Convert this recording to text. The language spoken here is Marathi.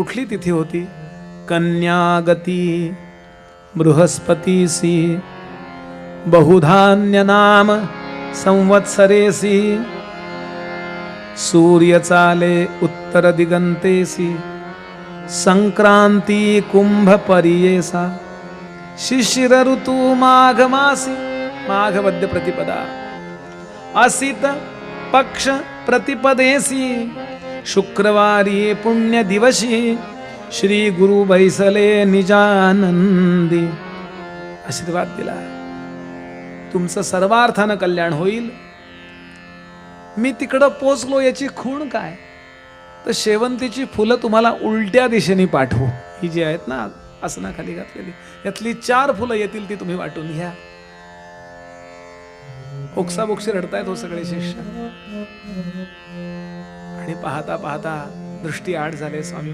कुठली तिथी होती? कन्यागती बृहस्पतीसी बहुधान्य नाम संवत्सरेसी सूर्य चाले उत्तर दिगंतेसी संक्रांती कुंभ परियेसा शिशिर ऋतू माघ मासी माघ प्रतिपदा असित पक्ष प्रतिपदेसी शुक्रवारी पुण्य दिवशी श्री गुरु बैसले निजानंदी. आशीर्वाद दिला. तुमचं सर्वार्थानं कल्याण होईल. मी तिकडं पोचलो याची खूण काय? तर शेवंतीची फुलं तुम्हाला उलट्या दिशेने पाठवू. ही जी आहेत ना आसनाखाली घातलेली यातली चार फुलं येतील ती तुम्ही वाटून घ्या. ओक्साबोक्षी रडतायत हो सगळे शिष्य. आणि पाहता पाहता दृष्टी आड झाले स्वामी